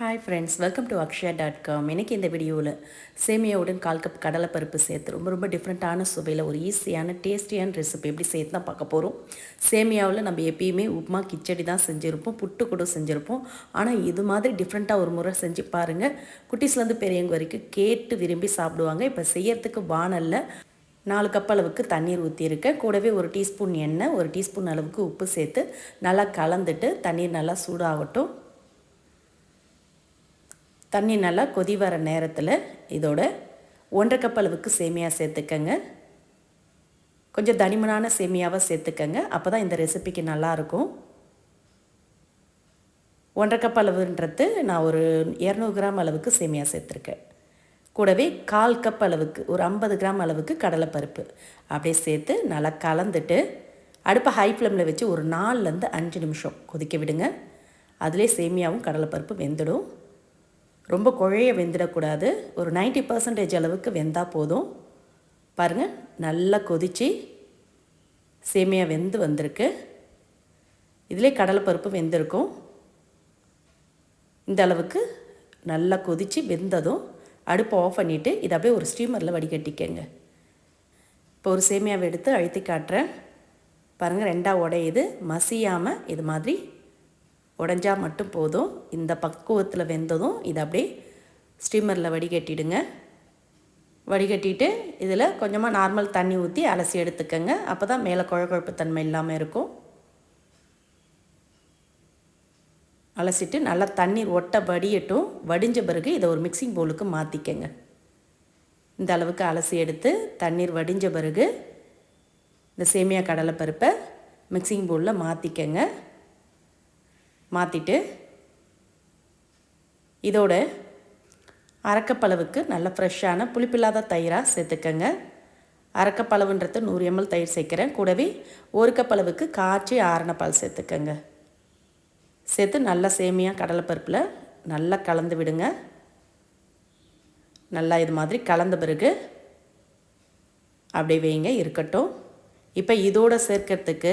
Hi friends welcome to Akshaya dot com இன்றைக்கி இந்த வீடியோவில் சேமியாவுடன் கால் கப் கடலைப்பருப்பு சேர்த்து ரொம்ப ரொம்ப டிஃப்ரெண்ட்டான சுவையில் ஒரு ஈஸியான டேஸ்டியான ரெசிபி எப்படி சேர்த்து தான் பார்க்க போகிறோம் சேமியாவில் நம்ம எப்பயுமே உப்புமா கிச்சடி தான் செஞ்சுருப்போம் புட்டு கூட செஞ்சுருப்போம். ஆனால் இது மாதிரி டிஃப்ரெண்ட்டாக ஒரு முறை செஞ்சு பாருங்கள் குட்டீஸ்லேருந்து பெரியவங்க வரைக்கும் கேட்டு விரும்பி சாப்பிடுவாங்க. இப்போ செய்யறதுக்கு வானலில் நாலு கப் அளவுக்கு தண்ணீர் ஊற்றியிருக்கேன் கூடவே ஒரு டீஸ்பூன் எண்ணெய் ஒரு டீஸ்பூன் அளவுக்கு உப்பு சேர்த்து நல்லா கலந்துட்டு தண்ணீர் நல்லா சூடாகட்டும். தண்ணி நல்லா கொதி வர நேரத்தில் இதோட ஒன்றரை கப் அளவுக்கு சேமியா சேர்த்துக்கங்க. கொஞ்சம் தனிமனான சேமியாவை சேர்த்துக்கங்க. அப்போ தான் இந்த ரெசிபிக்கு நல்லாயிருக்கும். ஒன்றரை கப் அளவுன்றது நான் ஒரு இரநூறு கிராம் அளவுக்கு சேமியா சேர்த்துருக்கேன். கூடவே கால் கப் அளவுக்கு ஒரு ஐம்பது கிராம் அளவுக்கு கடலைப்பருப்பு. அப்படியே சேர்த்து நல்லா கலந்துட்டு அடுப்பை ஹை ஃப்ளேமில் வச்சு ஒரு நாலுலேருந்து அஞ்சு நிமிஷம் கொதிக்க விடுங்க. அதிலே சேமியாவும் கடலைப்பருப்பு வெந்துடும். ரொம்ப குழைய வெந்துடக்கூடாது. ஒரு நைன்ட்டி பர்சன்டேஜ் அளவுக்கு வெந்தால் போதும். பாருங்கள் நல்லா கொதித்து சேமியா வெந்து வந்திருக்கு. இதிலே கடலைப்பருப்பு வெந்திருக்கும். இந்த அளவுக்கு நல்லா கொதித்து வெந்ததும் அடுப்பை ஆஃப் பண்ணிவிட்டு இதை அப்படியே ஒரு ஸ்டீமரில் வடிகட்டிக்கங்க. இப்போ ஒரு சேமியாவை எடுத்து அழுத்தி காட்டுறேன். பாருங்கள் ரெண்டாக உடையுது. மசியாமல் இது மாதிரி உடஞ்சா மட்டும் போதும். இந்த பக்குவத்தில் வெந்ததும் இதை அப்படியே ஸ்டீமரில் வடிகட்டிடுங்க. வடிகட்டிட்டு இதில் கொஞ்சமாக நார்மல் தண்ணி ஊற்றி அலசி எடுத்துக்கோங்க. அப்போ தான் மேலே குழக்குழப்பு தன்மை இல்லாமல் இருக்கும். அலசிட்டு நல்லா தண்ணீர் ஒட்ட வடியட்டும். வடிஞ்ச பிறகு இதை ஒரு மிக்சிங் பவுலுக்கு மாற்றிக்கங்க இந்த அளவுக்கு அலசி எடுத்து தண்ணீர் வடிஞ்ச பிறகு இந்த சேமியா கடலைப்பருப்பை மிக்சிங் பவுலில் மாற்றிக்கங்க மாற்றிட்டு இதோட அரக்கப்பளவுக்கு நல்ல ஃப்ரெஷ்ஷான புளிப்பில்லாத தயிராக சேர்த்துக்கங்க. அரக்கப்பளவுன்றது நூறு எம்எல் தயிர் சேர்க்குறேன். கூடவே ஒரு கப்பளவுக்கு காய்ச்சி ஆரண பால் சேர்த்துக்கங்க. சேர்த்து நல்லா சேமியாக கடலைப்பருப்பில் நல்லா கலந்து விடுங்க. நல்லா இது மாதிரி கலந்த பிறகு அப்படியே வைங்க இருக்கட்டும். இப்போ இதோடு சேர்க்கறதுக்கு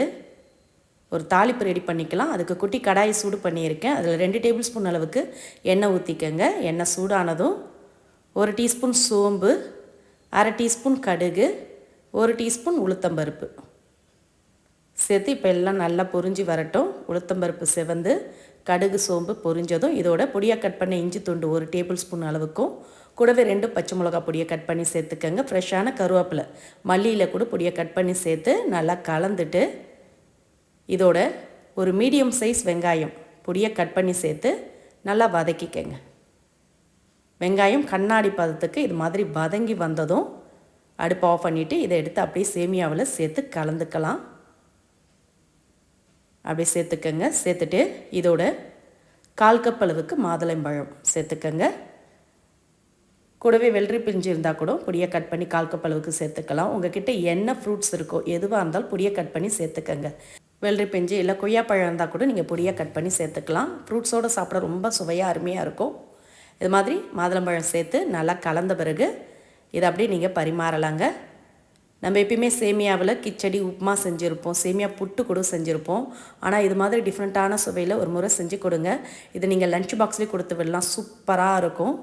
ஒரு தாளிப்பு ரெடி பண்ணிக்கலாம். அதுக்கு குட்டி கடாயை சூடு பண்ணியிருக்கேன். அதில் ரெண்டு டேபிள் ஸ்பூன் அளவுக்கு எண்ணெய் ஊற்றிக்கங்க எண்ணெய் சூடானதும் ஒரு டீஸ்பூன் சோம்பு அரை டீஸ்பூன் கடுகு ஒரு டீஸ்பூன் உளுத்தம்பருப்பு சேர்த்து இப்போ எல்லாம் நல்லா பொரிஞ்சு வரட்டும். உளுத்தம்பருப்பு செவந்து கடுகு சோம்பு பொரிஞ்சதும் இதோட பொடியாக கட் பண்ண இஞ்சி துண்டு ஒரு டேபிள் ஸ்பூன் அளவுக்கும் கூடவே ரெண்டு பச்சை மிளகா பொடியை கட் பண்ணி சேர்த்துக்கங்க. ஃப்ரெஷ்ஷான கருவேப்பிலை. மல்லியில் கூட பொடியை கட் பண்ணி சேர்த்து நல்லா கலந்துட்டு இதோட ஒரு மீடியம் சைஸ் வெங்காயம் பொடியை கட் பண்ணி சேர்த்து நல்லா வதக்கிக்கங்க. வெங்காயம் கண்ணாடி பதத்துக்கு இது மாதிரி வதங்கி வந்ததும் அடுப்பு ஆஃப் பண்ணிவிட்டு இதை எடுத்து அப்படியே சேமியாவில் சேர்த்து கலந்துக்கலாம். அப்படியே சேர்த்துக்கங்க. சேர்த்துட்டு இதோட கால் கப் அளவுக்கு மாதுளம்பழம் சேர்த்துக்கங்க. கூடவே வெள்ளரி பிஞ்சு இருந்தால் கூட பொடியை கட் பண்ணி கால் கப் அளவுக்கு சேர்த்துக்கலாம். உங்ககிட்ட என்ன ஃப்ரூட்ஸ் இருக்கோ எதுவாக இருந்தாலும் பொடியை கட் பண்ணி சேர்த்துக்கங்க. வெள்ளரி பிஞ்சு இல்லை கொய்யாப்பழம் இருந்தால் கூட நீங்கள் பொடியாக கட் பண்ணி சேர்த்துக்கலாம். ஃப்ரூட்ஸோடு சாப்பிட ரொம்ப சுவையாக அருமையாக இருக்கும். இது மாதிரி மாதுளம்பழம் சேர்த்து நல்லா கலந்த பிறகு இதை அப்படியே நீங்கள் பரிமாறலாங்க. நம்ம எப்பயுமே சேமியாவில் கிச்சடி உப்புமா செஞ்சுருப்போம். சேமியா புட்டு கூட செஞ்சுருப்போம். ஆனால் இது மாதிரி டிஃப்ரெண்ட்டான சுவையில் ஒரு முறை செஞ்சு கொடுங்க. இது நீங்கள் லஞ்ச் பாக்ஸ்லேயே கொடுத்து விடலாம். சூப்பராக இருக்கும்.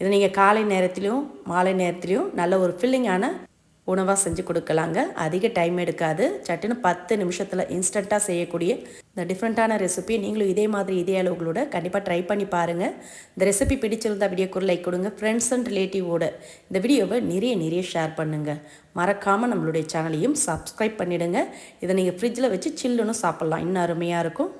இது நீங்கள் காலை நேரத்துலையும் மாலை நேரத்துலையும் நல்ல ஒரு ஃபில்லிங்கான உணவாக செஞ்சு கொடுக்கலாங்க. அதிக டைம் எடுக்காது. சட்டுன்னு பத்து நிமிஷத்தில் இன்ஸ்டண்ட்டாக செய்யக்கூடிய இந்த டிஃப்ரெண்ட்டான ரெசிபி நீங்களும் இதே மாதிரி இதே அளவுகளோட கண்டிப்பாக ட்ரை பண்ணி பாருங்கள் இந்த ரெசிபி பிடிச்சிருந்தா வீடியோக்கு லைக் கொடுங்க. ஃப்ரெண்ட்ஸ் அண்ட் ரிலேட்டிவோட இந்த வீடியோவை நிறைய நிறைய ஷேர் பண்ணுங்கள் மறக்காமல் நம்மளுடைய சேனலையும் சப்ஸ்கிரைப் பண்ணிவிடுங்க இதை நீங்கள் ஃப்ரிட்ஜில் வச்சு சில்லுன்னு சாப்பிட்லாம். இன்னும் அருமையாக இருக்கும்.